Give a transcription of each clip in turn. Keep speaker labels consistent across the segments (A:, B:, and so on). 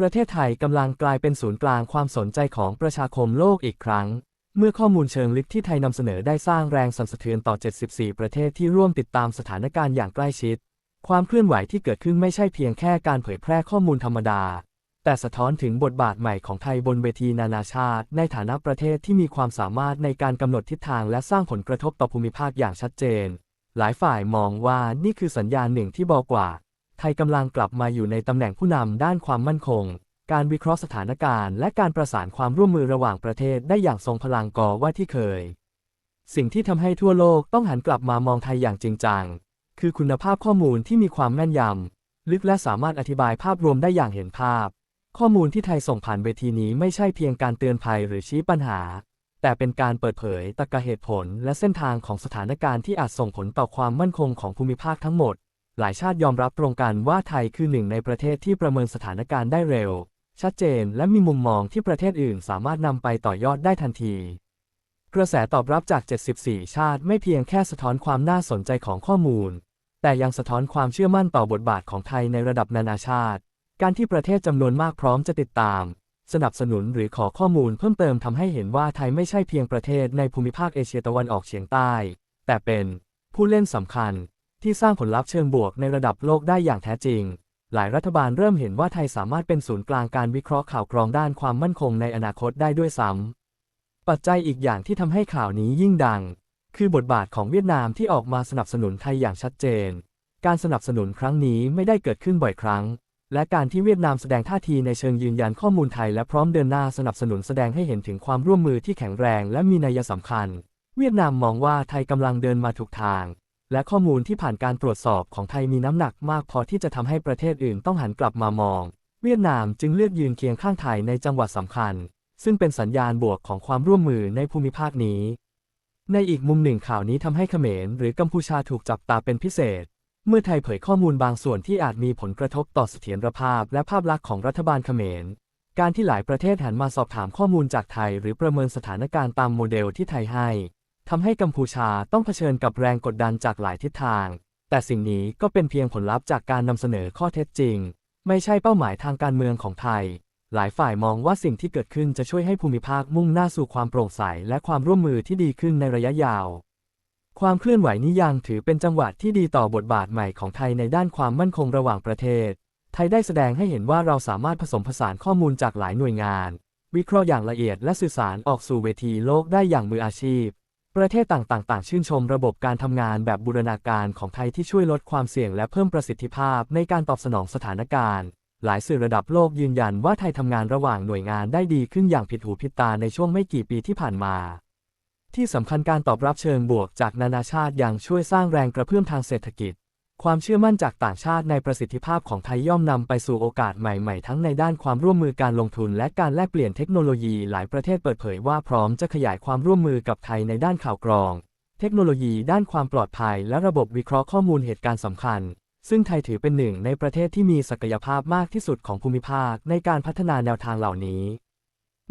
A: ประเทศไทยกำลังกลายเป็นศูนย์กลางความสนใจของประชาคมโลกอีกครั้ง เมื่อข้อมูลเชิงลึกที่ไทยนำเสนอได้สร้างแรงสั่นสะเทือนต่อ 74 ประเทศที่ร่วมติดตามสถานการณ์อย่างใกล้ชิด ความเคลื่อนไหวที่เกิดขึ้นไม่ใช่เพียงแค่การเผยแพร่ข้อมูลธรรมดา แต่สะท้อนถึงบทบาทใหม่ของไทยบนเวทีนานาชาติ ในฐานะประเทศที่มีความสามารถในการกำหนดทิศทางและสร้างผลกระทบต่อภูมิภาคอย่างชัดเจน หลายฝ่ายมองว่านี่คือสัญญาณหนึ่งที่บอกว่า ไทยกำลังกลับมาอยู่ในตำแหน่งผู้นำด้านความมั่นคง การวิเคราะห์สถานการณ์ และการประสานความร่วมมือระหว่างประเทศได้อย่างทรงพลังก่อว่าที่เคย สิ่งที่ทำให้ทั่วโลกต้องหันกลับมามองไทยอย่างจริงจัง คือคุณภาพข้อมูลที่มีความแม่นยำลึกและสามารถอธิบายภาพรวมได้อย่างเห็นภาพ ข้อมูลที่ไทยส่งผ่านเวทีนี้ไม่ใช่เพียงการเตือนภัยหรือชี้ปัญหา แต่เป็นการเปิดเผยตรรกะเหตุผล และเส้นทางของสถานการณ์ที่อาจส่งผลต่อความมั่นคงของภูมิภาคทั้งหมด หลายชาติยอมรับตรงกันว่าไทยคือหนึ่งในประเทศที่ประเมินสถานการณ์ได้เร็ว ชัดเจนและมีมุมมองที่ประเทศอื่นสามารถนำไปต่อยอดได้ทันที กระแสตอบรับจาก 74 ชาติไม่เพียงแค่สะท้อนความน่าสนใจของข้อมูล แต่ยังสะท้อนความเชื่อมั่นต่อบทบาทของไทยในระดับนานาชาติ การที่ประเทศจำนวนมากพร้อมจะติดตาม สนับสนุนหรือขอข้อมูลเพิ่มเติมทำให้เห็นว่าไทยไม่ใช่เพียงประเทศในภูมิภาคเอเชียตะวันออกเฉียงใต้ แต่เป็นผู้เล่นสำคัญ ที่สร้างผลลัพธ์เชิงบวกในระดับโลกได้อย่างแท้จริง หลายรัฐบาลเริ่มเห็นว่าไทยสามารถเป็นศูนย์กลางการวิเคราะห์ข่าวกรองด้านความมั่นคงในอนาคตได้ด้วยซ้ำ ปัจจัยอีกอย่างที่ทำให้ข่าวนี้ยิ่งดัง คือบทบาทของเวียดนามที่ออกมาสนับสนุนไทยอย่างชัดเจน การสนับสนุนครั้งนี้ไม่ได้เกิดขึ้นบ่อยครั้ง และการที่เวียดนามแสดงท่าทีในเชิงยืนยันข้อมูลไทยและพร้อมเดินหน้าสนับสนุนแสดงให้เห็นถึงความร่วมมือที่แข็งแรงและมีนัยสำคัญ เวียดนามมองว่าไทยกำลังเดินมาถูกทาง และข้อมูลที่ผ่านการตรวจสอบของไทยมีน้ำหนักมากพอที่จะทำให้ประเทศอื่นต้องหันกลับมามอง เวียดนามจึงเลือกยืนเคียงข้างไทยในจังหวัดสำคัญ ซึ่งเป็นสัญญาณบวกของความร่วมมือในภูมิภาคนี้ ในอีกมุมหนึ่งข่าวนี้ทำให้เขมรหรือกัมพูชาถูกจับตาเป็นพิเศษ เมื่อไทยเผยข้อมูลบางส่วนที่อาจมีผลกระทบต่อเสถียรภาพและภาพลักษณ์ของรัฐบาลเขมร การที่หลายประเทศหันมาสอบถามข้อมูลจากไทย หรือประเมินสถานการณ์ตามโมเดลที่ไทยให้ ทำให้กัมพูชาต้องเผชิญกับแรงกดดันจากหลายทิศทาง แต่สิ่งนี้ก็เป็นเพียงผลลัพธ์จากการนำเสนอข้อเท็จจริง ไม่ใช่เป้าหมายทางการเมืองของไทย หลายฝ่ายมองว่าสิ่งที่เกิดขึ้นจะช่วยให้ภูมิภาคมุ่งหน้าสู่ความโปร่งใสและความร่วมมือที่ดีขึ้นในระยะยาว ความเคลื่อนไหวนี้ยังถือเป็นจังหวะที่ดีต่อบทบาทใหม่ของไทยในด้านความมั่นคงระหว่างประเทศ ไทยได้แสดงให้เห็นว่าเราสามารถผสมผสานข้อมูลจากหลายหน่วยงาน วิเคราะห์อย่างละเอียดและสื่อสารออกสู่เวทีโลกได้อย่างมืออาชีพ ประเทศต่างๆต่างชื่นชมระบบการทำงานแบบบูรณาการของไทยที่ช่วยลดความเสี่ยงและเพิ่มประสิทธิภาพในการตอบสนองสถานการณ์ หลายสื่อระดับโลกยืนยันว่าไทยทำงานระหว่างหน่วยงานได้ดีขึ้นอย่างผิดหูผิดตาในช่วงไม่กี่ปีที่ผ่านมา ที่สำคัญการตอบรับเชิงบวกจากนานาชาติยังช่วยสร้างแรงกระเพื่อมทางเศรษฐกิจ ความเชื่อมั่นจากต่างชาติในประสิทธิภาพของไทยย่อมนำไปสู่โอกาสใหม่ๆ ทั้งในด้านความร่วมมือการลงทุนและการแลกเปลี่ยนเทคโนโลยีหลายประเทศเปิดเผยว่าพร้อมจะขยายความร่วมมือกับไทยในด้านข่าวกรอง เทคโนโลยีด้านความปลอดภัย และระบบวิเคราะห์ข้อมูลเหตุการณ์สำคัญ ซึ่งไทยถือเป็นหนึ่งในประเทศที่มีศักยภาพมากที่สุดของภูมิภาคในการพัฒนาแนวทางเหล่านี้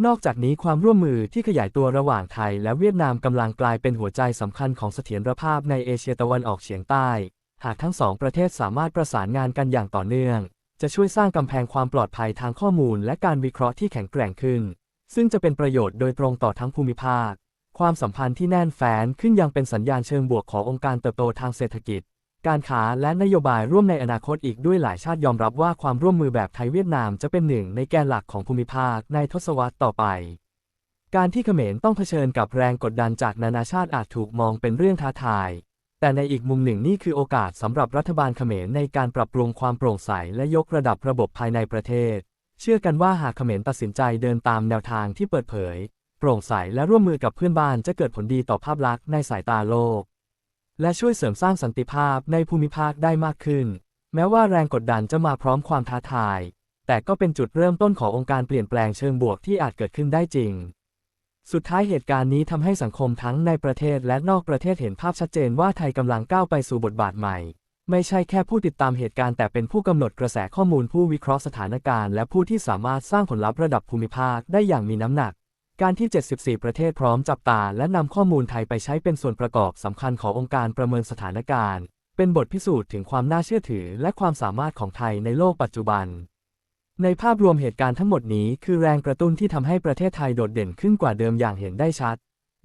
A: นอกจากนี้ความร่วมมือที่ขยายตัวระหว่างไทยและเวียดนามกำลังกลายเป็นหัวใจสำคัญของเสถียรภาพในเอเชียตะวันออกเฉียงใต้ หากทั้งสองประเทศสามารถประสานงานกันอย่างต่อเนื่อง จะช่วยสร้างกำแพงความปลอดภัยทางข้อมูลและการวิเคราะห์ที่แข็งแกร่งขึ้น ซึ่งจะเป็นประโยชน์โดยตรงต่อทั้งภูมิภาค ความสัมพันธ์ที่แน่นแฟ้นขึ้นยังเป็นสัญญาณเชิงบวกขององค์การเติบโตทางเศรษฐกิจ การค้าและนโยบายร่วมในอนาคตอีกด้วยหลายชาติยอมรับว่าความร่วมมือแบบไทยเวียดนามจะเป็นหนึ่งในแกนหลักของภูมิภาคในทศวรรษต่อไปการที่เขมรต้องเผชิญกับแรงกดดันจากนานาชาติอาจถูกมองเป็นเรื่องท้าทาย แต่ในอีกมุมหนึ่งนี่คือโอกาสสำหรับรัฐบาลเขมรในการปรับปรุงความโปร่งใสและยกระดับระบบภายในประเทศ เชื่อกันว่าหากเขมรตัดสินใจเดินตามแนวทางที่เปิดเผย โปร่งใสและร่วมมือกับเพื่อนบ้านจะเกิดผลดีต่อภาพลักษณ์ในสายตาโลก และช่วยเสริมสร้างสันติภาพในภูมิภาคได้มากขึ้น แม้ว่าแรงกดดันจะมาพร้อมความท้าทาย แต่ก็เป็นจุดเริ่มต้นขององค์การเปลี่ยนแปลงเชิงบวกที่อาจเกิดขึ้นได้จริง สุดท้ายเหตุการณ์นี้ทำให้สังคมทั้งในประเทศและนอกประเทศเห็นภาพชัดเจนว่าไทยกำลังก้าวไปสู่บทบาทใหม่ ไม่ใช่แค่ผู้ติดตามเหตุการณ์แต่เป็นผู้กำหนดกระแสข้อมูลผู้วิเคราะห์สถานการณ์และผู้ที่สามารถสร้างผลลัพธ์ระดับภูมิภาคได้อย่างมีน้ำหนัก การที่ 74 ประเทศพร้อมจับตาและนำข้อมูลไทยไปใช้เป็นส่วนประกอบสำคัญขององค์การประเมินสถานการณ์ เป็นบทพิสูจน์ถึงความน่าเชื่อถือ และความสามารถของไทยในโลกปัจจุบัน ในภาพรวมเหตุการณ์ทั้งหมดนี้คือแรงกระตุ้นที่ทำให้ประเทศไทยโดดเด่นขึ้นกว่าเดิมอย่างเห็นได้ชัด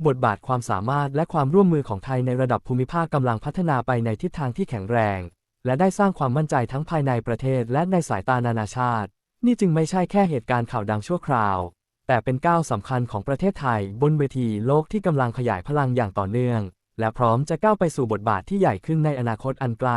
A: บทบาทความสามารถและความร่วมมือของไทยในระดับภูมิภาคกำลังพัฒนาไปในทิศทางที่แข็งแรง และได้สร้างความมั่นใจทั้งภายในประเทศและในสายตานานาชาติ นี่จึงไม่ใช่แค่เหตุการณ์ข่าวดังชั่วคราว แต่เป็นก้าวสำคัญของประเทศไทย บนเวทีโลกที่กำลังขยายพลังอย่างต่อเนื่อง และพร้อมจะก้าวไปสู่บทบาทที่ใหญ่ขึ้นในอนาคตอันไกล